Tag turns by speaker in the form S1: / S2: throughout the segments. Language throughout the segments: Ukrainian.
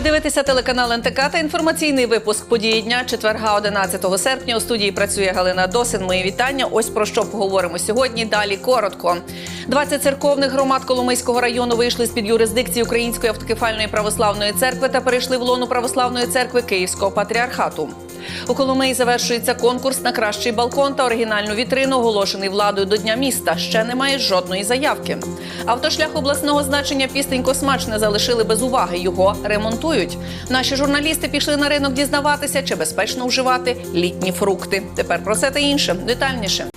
S1: Ви дивитеся телеканал НТК та інформаційний випуск події дня четверга 11 серпня. У студії працює Галина Досин. Мої вітання. Ось про що поговоримо сьогодні. Далі коротко. 20 церковних громад Коломийського району вийшли з під юрисдикції Української автокефальної православної церкви та перейшли в лону православної церкви Київського патріархату. У Коломиї завершується конкурс на кращий балкон та оригінальну вітрину, оголошений владою до Дня міста. Ще немає жодної заявки. Автошлях обласного значення пістенько смачне залишили без уваги. Його ремонтують. Наші журналісти пішли на ринок дізнаватися, чи безпечно вживати літні фрукти. Тепер про це та інше детальніше.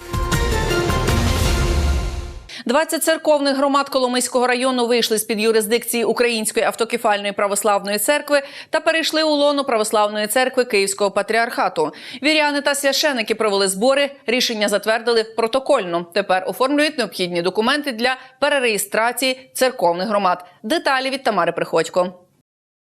S1: 20 церковних громад Коломийського району вийшли з під юрисдикції Української автокефальної православної церкви та перейшли у лону православної церкви Київського патріархату. Віряни та священики провели збори. Рішення затвердили протокольно. Тепер оформлюють необхідні документи для перереєстрації церковних громад. Деталі від Тамари Приходько.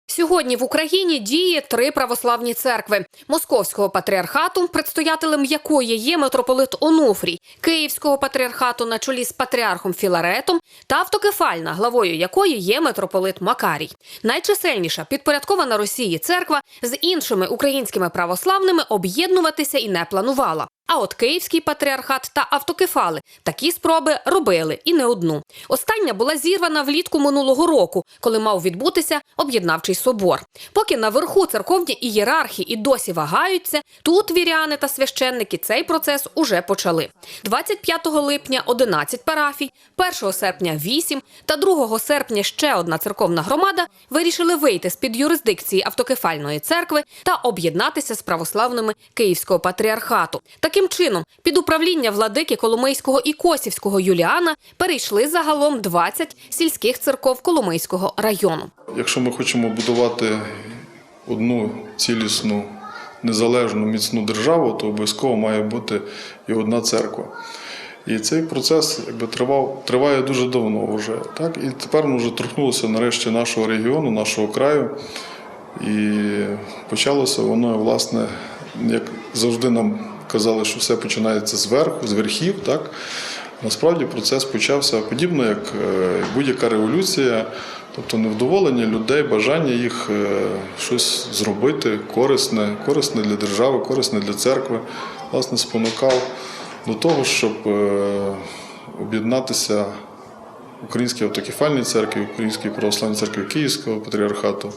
S2: Сьогодні в Україні діє три православні церкви: Московського патріархату, предстоятелем якої є митрополит Онуфрій, Київського патріархату на чолі з патріархом Філаретом та автокефальна, главою якої є митрополит Макарій. Найчисельніша підпорядкована Росії церква з іншими українськими православними об'єднуватися і не планувала. А от Київський патріархат та автокефали такі спроби робили і не одну. Остання була зірвана влітку минулого року, коли мав відбутися об'єднавчий собор. Поки наверху церковні ієрархи і досі вагаються, тут віряни та священники цей процес уже почали. 25 липня 11 парафій, 1 серпня 8 та 2 серпня ще одна церковна громада вирішили вийти з під юрисдикції автокефальної церкви та об'єднатися з православними Київського патріархату. Таким чином, під управління владики Коломийського і Косівського Юліана перейшли загалом 20 сільських церков Коломийського району.
S3: Якщо ми хочемо будувати одну цілісну, незалежну, міцну державу, то обов'язково має бути і одна церква. І цей процес якби, тривав, триває дуже давно вже. Так? І тепер ми вже торкнулося нарешті нашого регіону, нашого краю. І почалося воно, власне, як завжди нам казали, що все починається зверху, з верхів. Так? Насправді процес почався подібно, як е, будь-яка революція, тобто невдоволення людей, бажання їх е, щось зробити корисне, корисне для держави, корисне для церкви, власне, спонукав до того, щоб е, об'єднатися Українській автокефальній церкві, Українській православній церкві Київського патріархату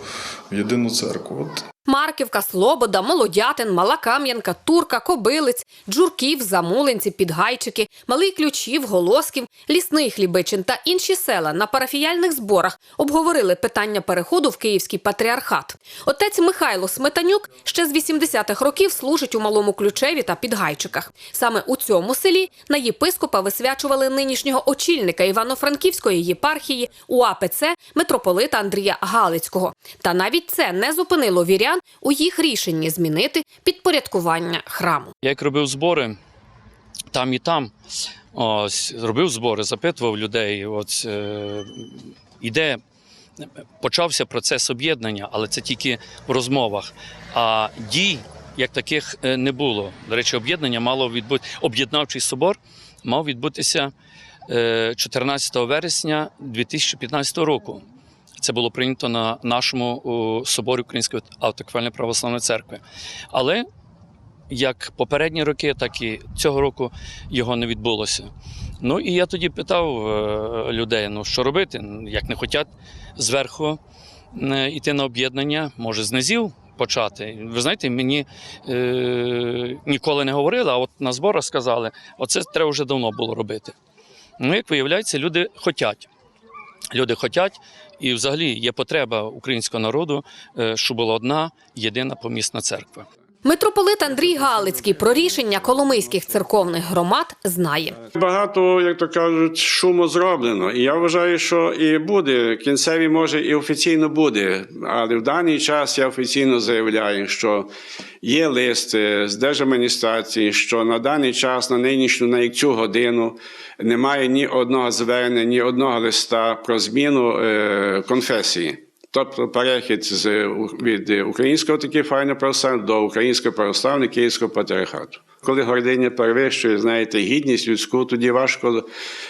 S3: в єдину церкву.
S2: Марківка, Слобода, Молодятин, Мала Кам'янка, Турка, Кобилець, Джурків, Замулинці, Підгайчики, Малий Ключів, Голосків, Лісний Хлібичин та інші села на парафіяльних зборах обговорили питання переходу в Київський патріархат. Отець Михайло Сметанюк ще з 80-х років служить у Малому Ключеві та Підгайчиках. Саме у цьому селі на єпископа висвячували нинішнього очільника Івано-Франківської єпархії УАПЦ митрополита Андрія Галицького. Та навіть це не зупинило вірян у їх рішенні змінити підпорядкування храму.
S4: Я як робив збори там і там, ось робив збори, запитував людей. От е, іде, почався процес об'єднання, але це тільки в розмовах. А дій як таких е, не було. До речі, об'єднання мало відбути об'єднавчий собор мав відбутися е, 14 вересня 2015 року. Це було прийнято на нашому соборі Української автокефальної православної церкви. Але як попередні роки, так і цього року його не відбулося. Ну і я тоді питав е, людей: ну що робити? Як не хочуть зверху е, йти на об'єднання, може з низів почати. Ви знаєте, мені е, ніколи не говорили, а от на зборах сказали, оце треба вже давно було робити. Ну, як виявляється, люди хочуть. Люди хочуть, і взагалі є потреба українського народу, е, щоб була одна єдина помісна церква.
S2: Митрополит Андрій Галицький про рішення коломийських церковних громад знає.
S5: Багато, як то кажуть, шуму зроблено. І я вважаю, що і буде. Кінцеві може і офіційно буде. Але в даний час я офіційно заявляю, що є листи з держадміністрації, що на даний час, на нинішню, на цю годину, немає ні одного звернення, ні одного листа про зміну е, конфесії. Тобто перехід з, від українського такі православ'я до українського православного Київського патріархату. Коли гординя перевищує, знаєте, гідність людську, тоді важко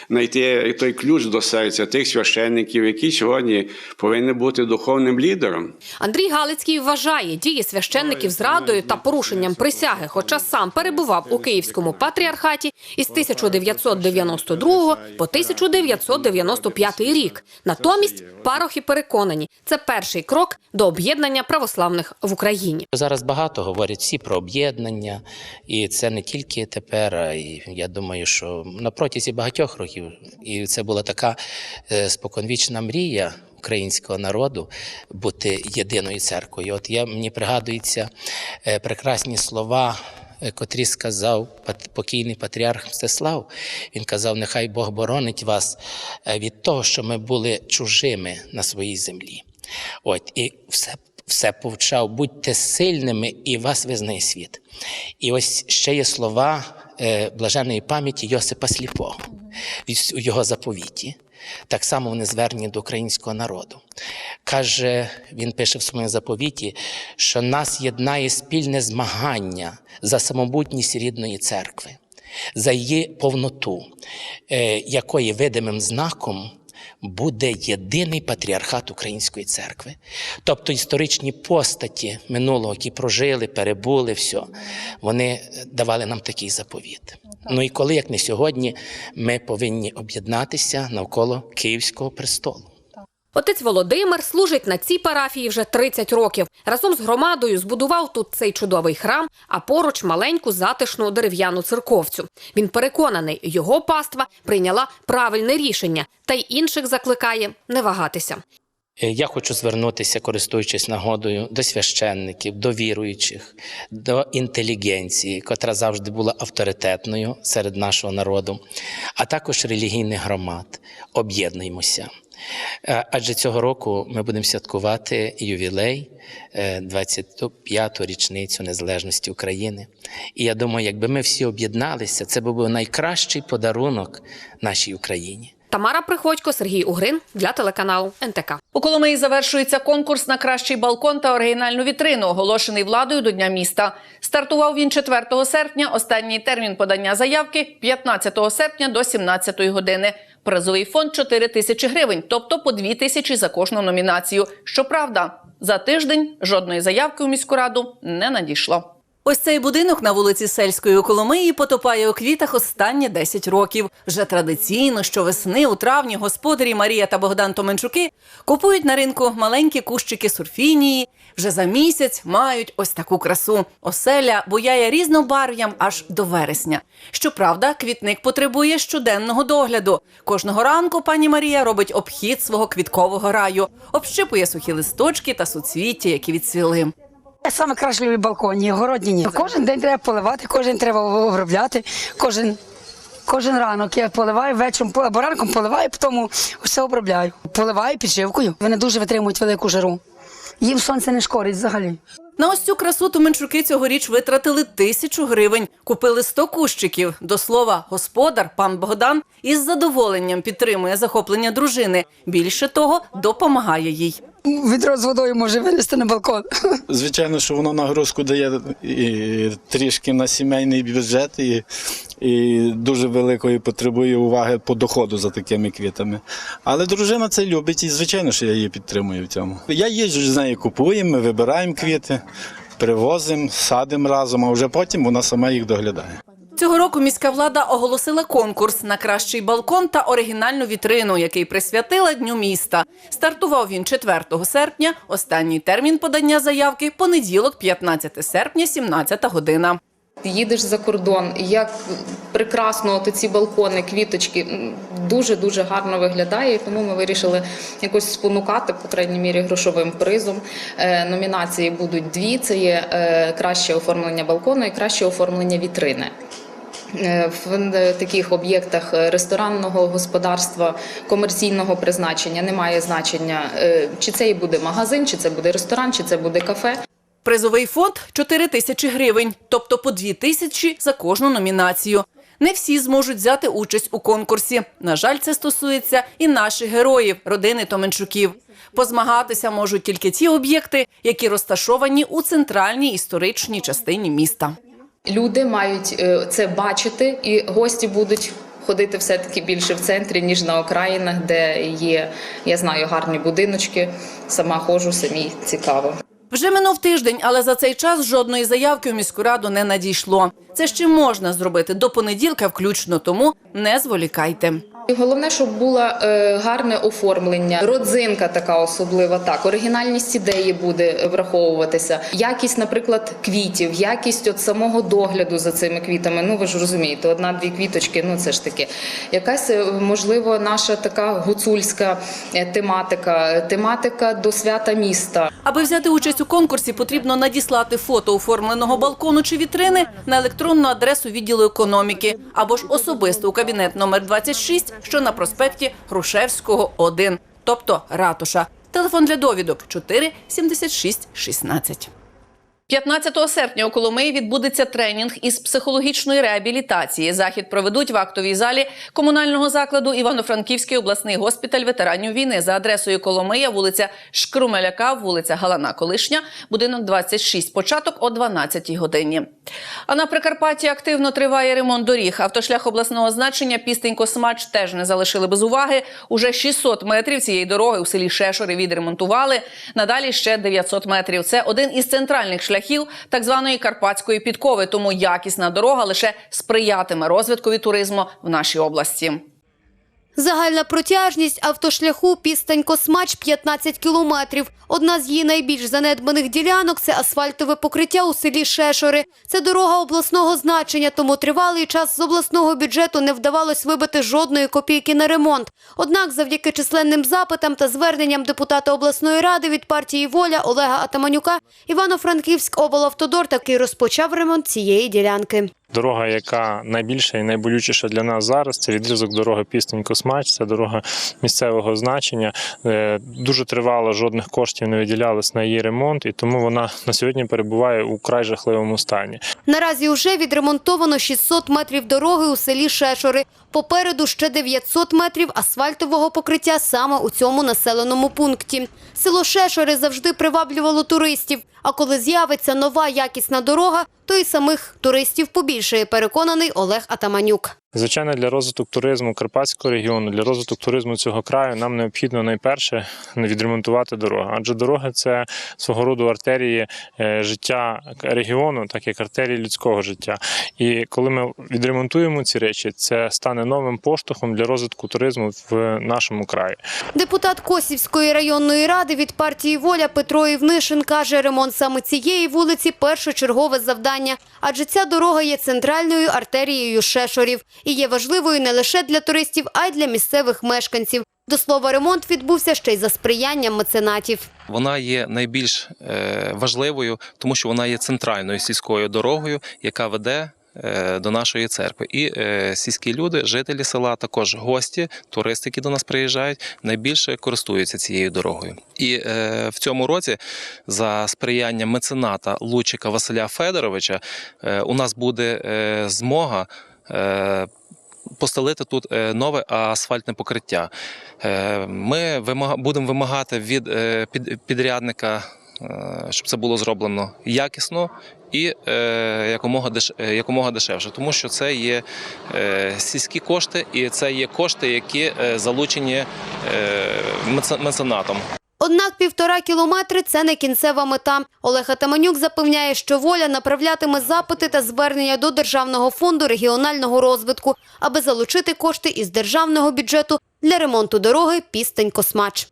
S5: знайти той ключ до серця тих священників, які сьогодні повинні бути духовним лідером.
S6: Андрій Галицький вважає дії священників зрадою та порушенням присяги, хоча сам перебував у Київському патріархаті із 1992 по 1995 рік. Натомість парохи переконані, це перший крок до об'єднання православних в Україні.
S7: Зараз багато говорять всі про об'єднання, і це не тільки тепер. а й я думаю, що на протязі багатьох років, і це була така е, споконвічна мрія. Українського народу бути єдиною церквою. От я мені пригадуються е, прекрасні слова, е, котрі сказав покійний патріарх Мстислав. Він казав: нехай Бог боронить вас від того, що ми були чужими на своїй землі. От і все все повчав, будьте сильними, і вас визнає світ. І ось ще є слова е, блаженої пам'яті Йосипа Сліпого у його заповіті. Так само вони звернені до українського народу. Каже, він пише в своєму заповіті, що нас єднає спільне змагання за самобутність рідної церкви, за її повноту, е, якої видимим знаком буде єдиний патріархат Української церкви. Тобто історичні постаті минулого, які прожили, перебули, все, вони давали нам такий заповіт. Ну і коли, як не сьогодні, ми повинні об'єднатися навколо Київського престолу.
S6: Отець Володимир служить на цій парафії вже 30 років. Разом з громадою збудував тут цей чудовий храм, а поруч маленьку затишну дерев'яну церковцю. Він переконаний, його паства прийняла правильне рішення, та й інших закликає не вагатися.
S7: Е, Я хочу звернутися, користуючись нагодою, до священників, до віруючих, до інтелігенції, котра завжди була авторитетною серед нашого народу, а також релігійних громад. Об'єднуємося. Е, Адже цього року ми будемо святкувати ювілей, е, 25-ту річницю незалежності України. І я думаю, якби ми всі об'єдналися, це би був найкращий подарунок нашій Україні.
S6: Тамара Приходько, Сергій Угрин для телеканалу НТК.
S1: У Коломиї завершується конкурс на кращий балкон та оригінальну вітрину, оголошений владою до Дня міста. Стартував він 4 серпня. Останній термін подання заявки 15 серпня до 17 години. Призовий фонд 4 тисячі гривень, тобто по 2 тисячі за кожну номінацію. Щоправда, за тиждень жодної заявки у міську раду не надійшло. Ось цей будинок на вулиці Сельської Коломиї потопає у квітах останні 10 років. Вже традиційно щовесни у травні господарі Марія та Богдан Томенчуки купують на ринку маленькі кущики сурфінії. Вже за місяць мають ось таку красу. Оселя буяє різнобарв'ям аж до вересня. Щоправда, квітник потребує щоденного догляду. Кожного ранку пані Марія робить обхід свого квіткового раю, общипує сухі листочки та суцвіття, які відцвіли.
S8: Я саме краще люблю балконі, городні. Кожен день треба поливати, кожен треба обробляти, кожен, кожен ранок я поливаю, вечором або ранком поливаю, потім все обробляю. Поливаю підшивкою. Вони дуже витримують велику жару. Їм сонце не шкодить взагалі.
S1: На ось цю красу Туменчуки цьогоріч витратили тисячу гривень, купили 100 кущиків. До слова, господар пан Богдан із задоволенням підтримує захоплення дружини. Більше того, допомагає їй.
S8: Відро з водою може винести на балкон.
S9: Звичайно, що воно нагрузку дає і трішки на сімейний бюджет, і, і дуже великої потребує уваги по доходу за такими квітами. Але дружина це любить, і звичайно, що я її підтримую в цьому. Я їжджу з нею, купуємо, ми вибираємо квіти, привозимо, садимо разом, а вже потім вона сама їх доглядає.
S1: Цього року міська влада оголосила конкурс на кращий балкон та оригінальну вітрину, який присвятила Дню міста. Стартував він 4 серпня. Останній термін подання заявки понеділок, 15 серпня, 17 година.
S10: Їдеш за кордон, як прекрасно от ці балкони, квіточки дуже дуже гарно виглядає. Тому ми вирішили якось спонукати, по крайній мірі, грошовим призом. Е, Номінації будуть дві: це є е, краще оформлення балкону і краще оформлення вітрини. Е, В таких об'єктах ресторанного господарства комерційного призначення немає значення, е, чи це і буде магазин, чи це буде ресторан, чи це буде кафе.
S1: Призовий фонд 4 тисячі гривень, тобто по 2 тисячі за кожну номінацію. Не всі зможуть взяти участь у конкурсі. На жаль, це стосується і наших героїв, родини Томенчуків. Позмагатися можуть тільки ті об'єкти, які розташовані у центральній історичній частині міста.
S10: Люди мають е, це бачити, і гості будуть ходити все-таки більше в центрі, ніж на окраїнах, де є, я знаю, гарні будиночки. Сама ходжу, самі цікаво.
S1: Вже минув тиждень, але за цей час жодної заявки у міську раду не надійшло. Це ще можна зробити до понеділка, включно тому не зволікайте.
S10: Головне, щоб було е, гарне оформлення, родзинка така особлива. Так, оригінальність ідеї буде враховуватися. Якість, наприклад, квітів, якість от самого догляду за цими квітами. Ну ви ж розумієте, одна-дві квіточки, ну це ж таке. Якась е, можливо наша така гуцульська е, тематика, тематика до свята міста.
S1: Аби взяти участь у конкурсі, потрібно надіслати фото оформленого балкону чи вітрини на електронну адресу відділу економіки або ж особисто у кабінет номер 26, що на проспекті Грушевського, 1, тобто ратуша. Телефон для довідок 4 76 16. 15 серпня у Коломиї відбудеться тренінг із психологічної реабілітації. Захід проведуть в актовій залі комунального закладу Івано-Франківський обласний госпіталь ветеранів війни за адресою Коломия, вулиця Шкрумеляка, вулиця Галана Колишня, будинок 26. Початок о 12 годині. А на Прикарпатті активно триває ремонт доріг. Автошлях обласного значення Пістень-Космач теж не залишили без уваги. Уже 600 метрів цієї дороги у селі Шешори відремонтували. Надалі ще 900 метрів. Це один із центральних шляхів так званої карпатської підкови. Тому якісна дорога лише сприятиме розвиткові туризму в нашій області.
S6: Загальна протяжність автошляху Пістань-Космач 15 кілометрів. Одна з її найбільш занедбаних ділянок – це асфальтове покриття у селі Шешори. Це дорога обласного значення, тому тривалий час з обласного бюджету не вдавалось вибити жодної копійки на ремонт. Однак завдяки численним запитам та зверненням депутата обласної ради від партії «Воля» Олега Атаманюка Івано-Франківськ облавтодор таки розпочав ремонт цієї ділянки.
S11: Дорога, яка найбільша і найболючіша для нас зараз, це відрізок дороги Пістень-Космач, це дорога місцевого значення. Е, Дуже тривало, жодних коштів не виділялось на її ремонт, і тому вона на сьогодні перебуває у край жахливому стані.
S6: Наразі вже відремонтовано 600 метрів дороги у селі Шешори. Попереду ще 900 метрів асфальтового покриття саме у цьому населеному пункті. Село Шешори завжди приваблювало туристів. А коли з'явиться нова якісна дорога, то і самих туристів побільшає, переконаний Олег Атаманюк.
S11: Звичайно, для розвитку туризму Карпатського регіону, для розвитку туризму цього краю нам необхідно найперше відремонтувати дорогу. Адже дорога це свого роду артерії е, життя регіону, так як артерії людського життя. І коли ми відремонтуємо ці речі, це стане новим поштовхом для розвитку туризму в нашому краї.
S6: Депутат Косівської районної ради від партії «Воля» Петро Івнишин каже, ремонт саме цієї вулиці – першочергове завдання, адже ця дорога є центральною артерією Шешорів і є важливою не лише для туристів, а й для місцевих мешканців. До слова, ремонт відбувся ще й за сприянням меценатів.
S12: Вона є найбільш е, важливою, тому що вона є центральною сільською дорогою, яка веде. Е, До нашої церкви і е, сільські люди, жителі села, також гості, туристи, які до нас приїжджають, найбільше користуються цією дорогою. І е, в цьому році, за сприяння мецената Лучика Василя Федоровича, у нас буде змога. Постелити тут нове асфальтне покриття. Ми будемо вимагати від підрядника, щоб це було зроблено якісно і е, якомога, деш, е, якомога дешевше, тому що це є е, сільські кошти, і це є кошти, які залучені меценатом.
S6: Однак півтора кілометри – це не кінцева мета. Олег Атаманюк запевняє, що «Воля» направлятиме запити та звернення до Державного фонду регіонального розвитку, аби залучити кошти із державного бюджету для ремонту дороги Пістень-Космач.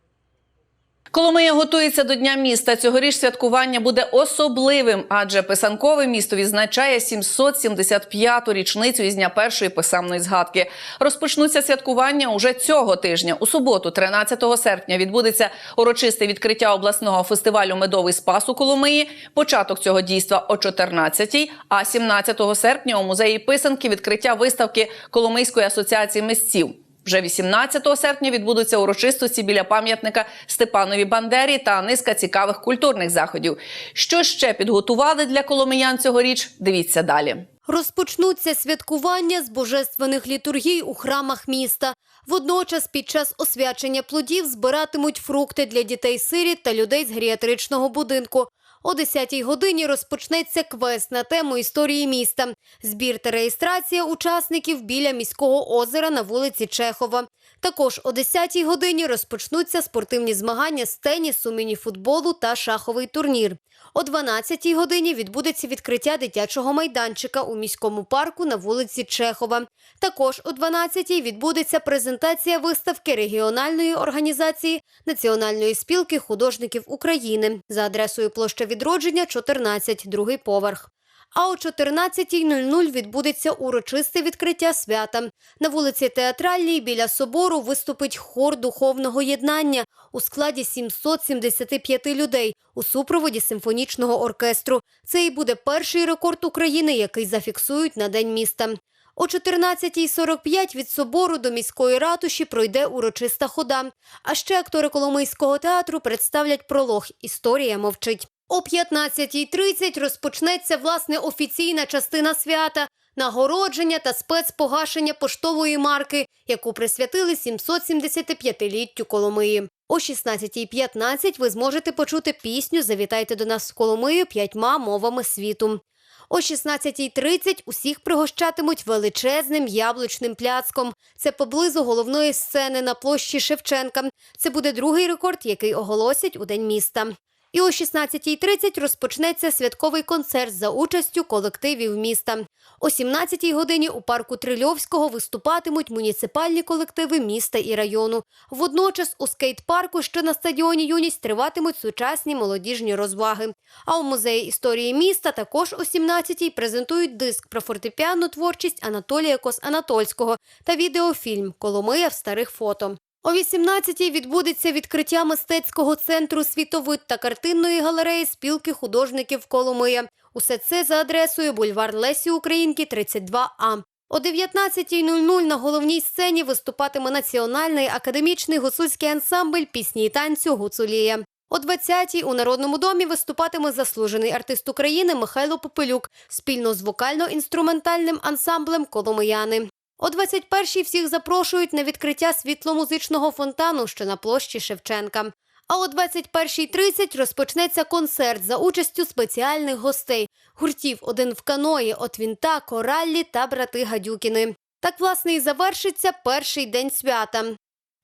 S1: Коломия готується до Дня міста. Цьогоріч святкування буде особливим, адже писанкове місто відзначає 775-ту річницю із дня першої писемної згадки. Розпочнуться святкування уже цього тижня. У суботу, 13 серпня, відбудеться урочисте відкриття обласного фестивалю Медовий спас у Коломиї. Початок цього дійства о 14-й, а 17 серпня у музеї писанки відкриття виставки Коломийської асоціації митців. Вже 18 серпня відбудуться урочистості біля пам'ятника Степанові Бандері та низка цікавих культурних заходів. Що ще підготували для коломиян цьогоріч? Дивіться далі.
S6: Розпочнуться святкування з божественних літургій у храмах міста. Водночас під час освячення плодів збиратимуть фрукти для дітей-сиріт та людей з геріатричного будинку. О 10-й годині розпочнеться квест на тему історії міста. Збір та реєстрація учасників біля міського озера на вулиці Чехова. Також о 10-й годині розпочнуться спортивні змагання з тенісу, мініфутболу та шаховий турнір. О 12-й годині відбудеться відкриття дитячого майданчика у міському парку на вулиці Чехова. Також о 12-й відбудеться презентація виставки регіональної організації Національної спілки художників України за адресою площа відродження 14, другий поверх. А о 14.00 відбудеться урочисте відкриття свята. На вулиці Театральній біля собору виступить хор духовного єднання у складі 775 людей у супроводі симфонічного оркестру. Це і буде перший рекорд України, який зафіксують на День міста. О 14.45 від собору до міської ратуші пройде урочиста хода. А ще актори Коломийського театру представлять пролог «Історія мовчить». О 15.30 розпочнеться власне офіційна частина свята – нагородження та спецпогашення поштової марки, яку присвятили 775-літтю Коломиї. О 16.15 ви зможете почути пісню «Завітайте до нас в Коломию п'ятьма мовами світу». О 16.30 усіх пригощатимуть величезним яблучним пляцком. Це поблизу головної сцени на площі Шевченка. Це буде другий рекорд, який оголосять у День міста. І о 16.30 розпочнеться святковий концерт за участю колективів міста. О 17.00 годині у парку Трильовського виступатимуть муніципальні колективи міста і району. Водночас у скейт-парку, що на стадіоні Юність, триватимуть сучасні молодіжні розваги. А у музеї історії міста також о 17.00 презентують диск про фортепіанну творчість Анатолія Кос-Анатольського та відеофільм Коломия в старих фото. О 18-й відбудеться відкриття мистецького центру світовид та картинної галереї спілки художників Коломия. Усе це за адресою бульвар Лесі Українки, 32А. О 19.00 на головній сцені виступатиме національний академічний гуцульський ансамбль пісні і танцю Гуцулія. О 20-й у Народному домі виступатиме заслужений артист України Михайло Попелюк спільно з вокально-інструментальним ансамблем Коломияни. О 21-й всіх запрошують на відкриття світломузичного фонтану, що на площі Шевченка. А о 21.30 розпочнеться концерт за участю спеціальних гостей гуртів один в каної, отвінта, Кораллі та брати Гадюкіни. Так, власне, і завершиться перший день свята.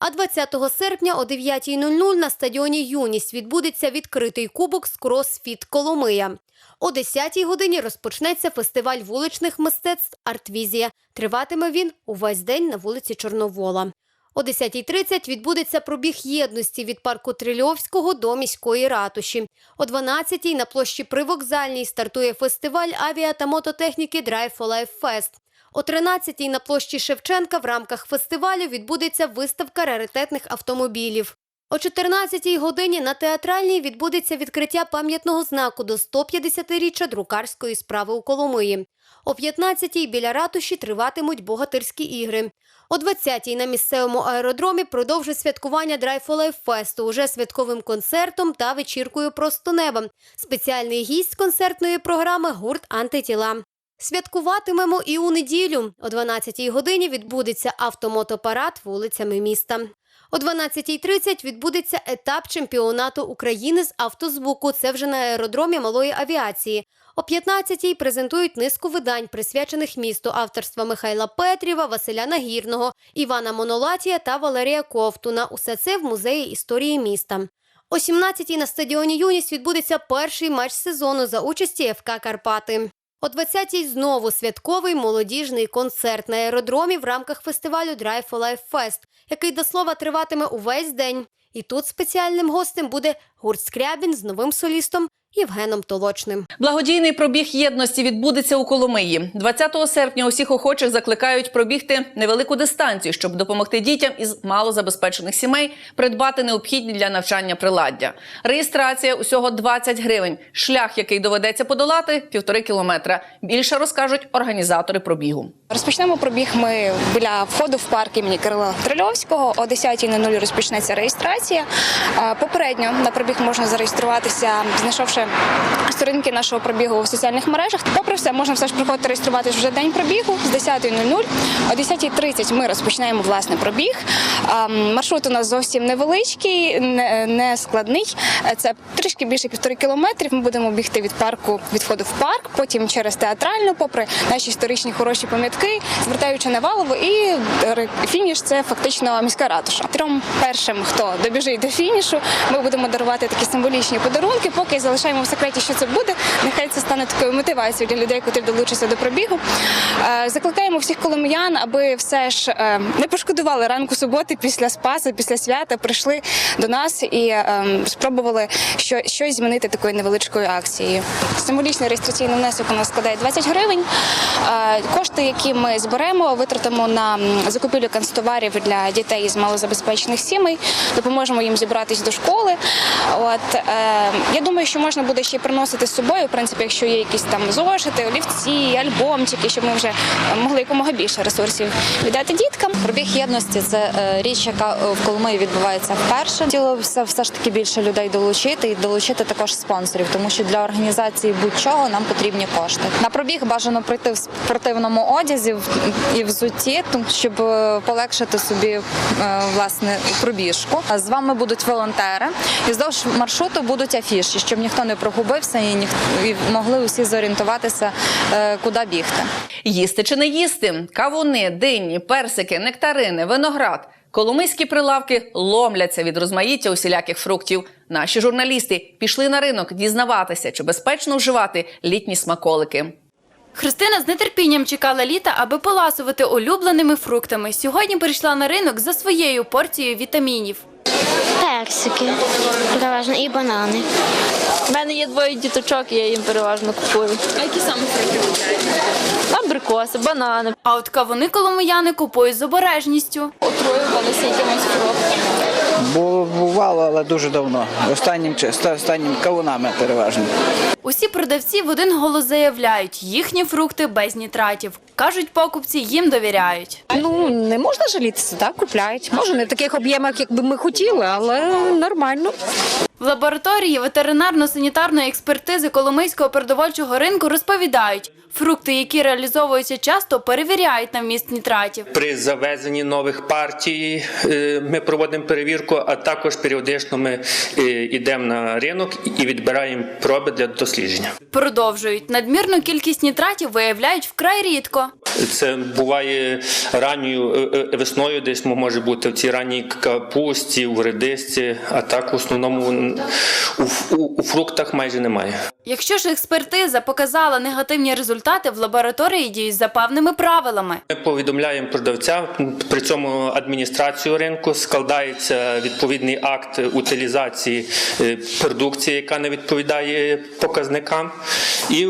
S6: А 20 серпня о 9.00 на стадіоні Юність відбудеться відкритий кубок з кросфіт Коломия. О 10-й годині розпочнеться фестиваль вуличних мистецтв Артвізія. Триватиме він увесь день на вулиці Чорновола. О 10.30 відбудеться пробіг єдності від парку Трильовського до міської ратуші. О 12.00 на площі Привокзальній стартує фестиваль авіа та мототехніки Drive for Life. О 13-й на площі Шевченка в рамках фестивалю відбудеться виставка раритетних автомобілів. О 14-й годині на театральній відбудеться відкриття пам'ятного знаку до 150-річчя друкарської справи у Коломиї. О 15-й біля ратуші триватимуть богатирські ігри. О 20-й на місцевому аеродромі продовжить святкування Life уже святковим концертом та вечіркою просто неба. Спеціальний гість концертної програми гурт Антитіла. Святкуватимемо і у неділю. О 12-й годині відбудеться автомотопарад вулицями міста. О 12.30 відбудеться етап чемпіонату України з автозвуку. Це вже на аеродромі малої авіації. О 15.00 презентують низку видань, присвячених місту авторства Михайла Петріва, Василя Нагірного, Івана Монолатія та Валерія Ковтуна. Усе це в музеї історії міста. О 17.00 на стадіоні Юність відбудеться перший матч сезону за участі ФК Карпати. О 20-й знову святковий молодіжний концерт на аеродромі в рамках фестивалю Drive for Life Fest, який до слова триватиме увесь день. І тут спеціальним гостем буде гурт Скрябін з новим солістом Євгеном Толочним.
S1: Благодійний пробіг єдності відбудеться у Коломиї. 20 серпня усіх охочих закликають пробігти невелику дистанцію, щоб допомогти дітям із малозабезпечених сімей придбати необхідні для навчання приладдя. Реєстрація усього 20 гривень. Шлях, який доведеться подолати, півтори кілометра. Більше розкажуть організатори пробігу.
S13: Розпочнемо пробіг ми біля входу в парк імені Кирила Трильовського. О 10.00 розпочнеться реєстрація. Попередньо на пробіг можна зареєструватися, знайшовши сторінки нашого пробігу у соціальних мережах. Попри все, можна все ж приходити реєструватись вже день пробігу з 10.00. О 10.30 ми розпочинаємо власне пробіг. Маршрут у нас зовсім невеличкий, не, складний. Це трішки більше півтори кілометрів. Ми будемо бігти від парку від входу в парк, потім через театральну, попри наші історичні хороші пам'ятки, звертаючи на Валову, і фініш це фактично міська ратуша. Трьом першим, хто добіжить до фінішу, ми будемо дарувати такі символічні подарунки. Поки залишаємо в секреті, що це буде. Нехай це стане такою мотивацією для людей, котрі долучаться до пробігу. Е, Закликаємо всіх коломиян, аби все ж е, не пошкодували ранку суботи після Спаса, після свята, прийшли до нас і е, спробували щось змінити такою невеличкою акцією. Символічний реєстраційний внесок у нас складає 20 гривень. Е, Кошти, які ми зберемо, витратимо на закупівлю канцтоварів для дітей із малозабезпечених сімей, допоможемо їм зібратись до школи. От е, я думаю, що можна буде ще приносити з собою, в принципі, якщо є якісь там зошити, олівці, альбомчики, щоб ми вже могли якомога більше ресурсів віддати діткам.
S14: Пробіг єдності це е, річ, яка е, в Коломиї відбувається вперше. Хотілося все ж таки більше людей долучити і долучити також спонсорів, тому що для організації будь-чого нам потрібні кошти. На пробіг бажано прийти в спортивному одязі в- і взутті, щоб е, полегшити собі е, власне пробіжку. З вами будуть волонтери, і вздовж маршруту будуть афіші, щоб ніхто не прогубився і ніх могли усі зорієнтуватися, е, куди бігти.
S1: Їсти чи не їсти? Кавуни, дині, персики, нектарини, виноград. Коломийські прилавки ломляться від розмаїття усіляких фруктів. Наші журналісти пішли на ринок дізнаватися, чи безпечно вживати літні смаколики.
S15: Христина з нетерпінням чекала літа, аби поласувати улюбленими фруктами. Сьогодні прийшла на ринок за своєю порцією вітамінів.
S16: Персики, переважно і банани. У мене є двоє діточок, я їм переважно купую.
S15: А які саме фрукти?
S16: Абрикоси, банани.
S15: А от кавуни коломияни купують з обережністю.
S16: Отруювалися якимось фруктами.
S17: Бо бувало, але дуже давно. Останнім останнім кавунами переважно.
S15: Усі продавці в один голос заявляють, їхні фрукти без нітратів. Кажуть, покупці їм довіряють.
S18: Ну не можна жалітися, так купляють. Може, не в таких об'ємах, як би ми хотіли, але нормально.
S15: В лабораторії ветеринарно-санітарної експертизи Коломийського продовольчого ринку розповідають, фрукти, які реалізовуються часто, перевіряють на вміст нітратів.
S19: При завезенні нових партій е, ми проводимо перевірку, а також періодично ми е, йдемо на ринок і відбираємо проби для дослідження.
S15: Продовжують надмірну кількість нітратів виявляють вкрай рідко.
S19: Це буває ранньою е, весною, десь може бути в цій ранній капусті, в редисці, а так в основному у, у, у фруктах майже немає.
S15: Якщо ж експертиза показала негативні результати, в лабораторії діють за певними правилами.
S19: Ми повідомляємо продавця, при цьому адміністрацію ринку складається відповідний акт утилізації е, продукції, яка не відповідає показникам, і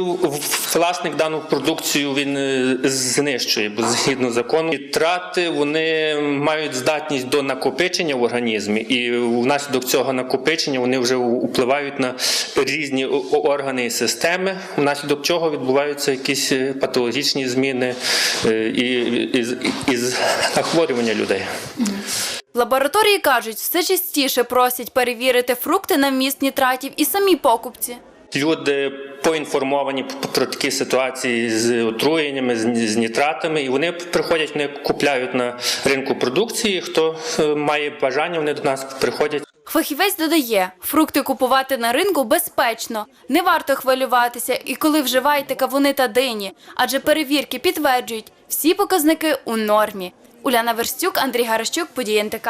S19: власник дану продукцію він е, знищує, бо згідно закону. Трати вони мають здатність до накопичення в організмі, і внаслідок цього накопичення вони вже впливають на різні органи і системи, внаслідок чого відбуваються якісь е, патологічні зміни е, і, і, і захворювання людей.
S15: Лабораторії кажуть, все частіше просять перевірити фрукти на вміст нітратів і самі покупці.
S19: Люди поінформовані про такі ситуації з отруєннями, з з нітратами, і вони приходять, вони купляють на ринку продукції. Хто е, має бажання, вони до нас приходять.
S15: Фахівець додає, фрукти купувати на ринку безпечно, не варто хвилюватися і коли вживаєте кавуни та дині, адже перевірки підтверджують, всі показники у нормі. Уляна Верстюк, Андрій Гарощук, події НТК.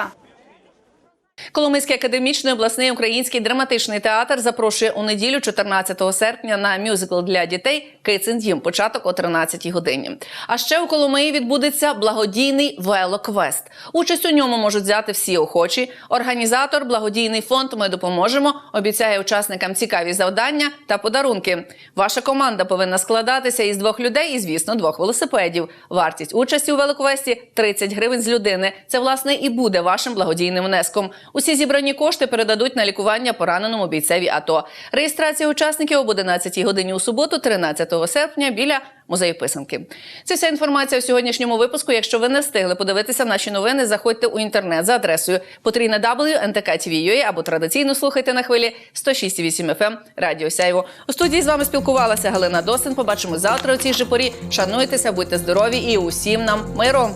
S1: Коломийський академічний обласний український драматичний театр запрошує у неділю, 14 серпня, на мюзикл для дітей «Кицин Початок о 13 годині. А ще у Коломиї відбудеться благодійний велоквест. Участь у ньому можуть взяти всі охочі. Організатор, благодійний фонд Ми допоможемо. Обіцяє учасникам цікаві завдання та подарунки. Ваша команда повинна складатися із двох людей і, звісно, двох велосипедів. Вартість участі у велоквесті 30 гривень з людини. Це власне і буде вашим благодійним внеском. Усі зібрані кошти передадуть на лікування пораненому бійцеві АТО. Реєстрація учасників об 11 годині у суботу, 13 серпня, біля музею писанки. Це вся інформація в сьогоднішньому випуску. Якщо ви не встигли подивитися наші новини, заходьте у інтернет за адресою потрійна або традиційно слухайте на хвилі 106,8 FM Радіо Сяйво. У студії з вами спілкувалася Галина Досин. Побачимо завтра у цій же порі. Шануйтеся, будьте здорові і усім нам миру.